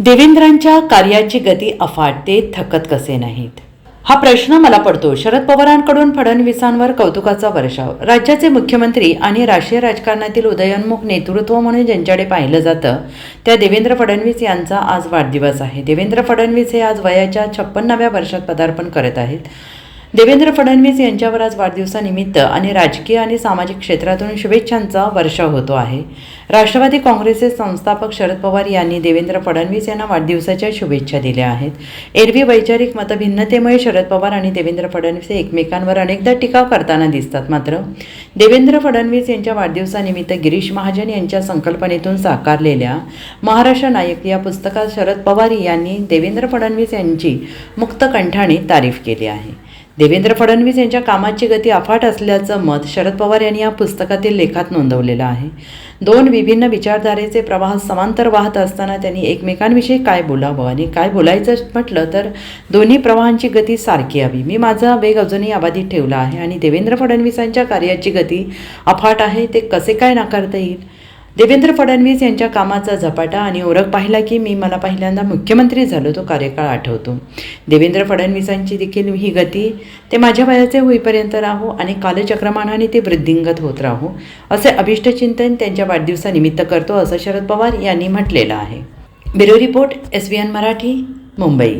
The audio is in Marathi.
देवेंद्रांच्या कार्याची गती अफाट ते थकत कसे नाहीत? हा प्रश्न मला पडतो. शरद पवारांकडून फडणवीसांवर कौतुकाचा वर्षाव. राज्याचे मुख्यमंत्री आणि राष्ट्रीय राजकारणातील उदयोन्मुख नेतृत्व म्हणून ज्यांच्याकडे पाहिलं जातं त्या देवेंद्र फडणवीस यांचा आज वाढदिवस आहे. देवेंद्र फडणवीस हे आज वयाच्या छप्पन्नाव्या वर्षात पदार्पण करत आहेत. देवेंद्र फडणवीस यांच्यावर आज वाढदिवसानिमित्त आणि राजकीय आणि सामाजिक क्षेत्रातून शुभेच्छांचा वर्षाव होतो आहे. राष्ट्रवादी काँग्रेसचे संस्थापक शरद पवार यांनी देवेंद्र फडणवीस यांना वाढदिवसाच्या शुभेच्छा दिल्या आहेत. एरवी वैचारिक मतभिन्नतेमुळे शरद पवार आणि देवेंद्र फडणवीस एकमेकांवर अनेकदा टीका करताना दिसतात मात्र देवेंद्र फडणवीस यांच्या वाढदिवसानिमित्त गिरीश महाजन यांच्या संकल्पनेतून साकारलेल्या महाराष्ट्र नायक या पुस्तकात शरद पवार यांनी देवेंद्र फडणवीस यांची मुक्त कंठाने तारीफ केली आहे. देवेंद्र फडणवीस यांच्या कामाची गती अफाट असल्याचं मत शरद पवार यांनी या पुस्तकातील लेखात नोंदवलेलं आहे. दोन विभिन्न विचारधारेचे प्रवाह समांतर वाहत असताना त्यांनी एकमेकांविषयी काय बोलावं आणि काय बोलायचं म्हटलं तर दोन्ही प्रवाहांची गती सारखी हवी. मी माझा वेग अजूनही अबाधित ठेवला आहे आणि देवेंद्र फडणवीसांच्या कार्याची गती अफाट आहे ते कसे काय नाकारता येईल? देवेंद्र फडणवीस यांच्या कामाचा झपाटा आणि ओळख पाहिला की मी मला पहिल्यांदा मुख्यमंत्री झालो तो कार्यकाळ आठवतो. देवेंद्र फडणवीसांची देखील ही गती ते माझ्या वयाचे होईपर्यंत राहो आणि कालचक्रमानाने ते वृद्धिंगत होत राहो असे अभिष्टचिंतन त्यांच्या वाढदिवसानिमित्त करतो असं शरद पवार यांनी म्हटलेलं आहे. Bureau report S B N Marathi Mumbai.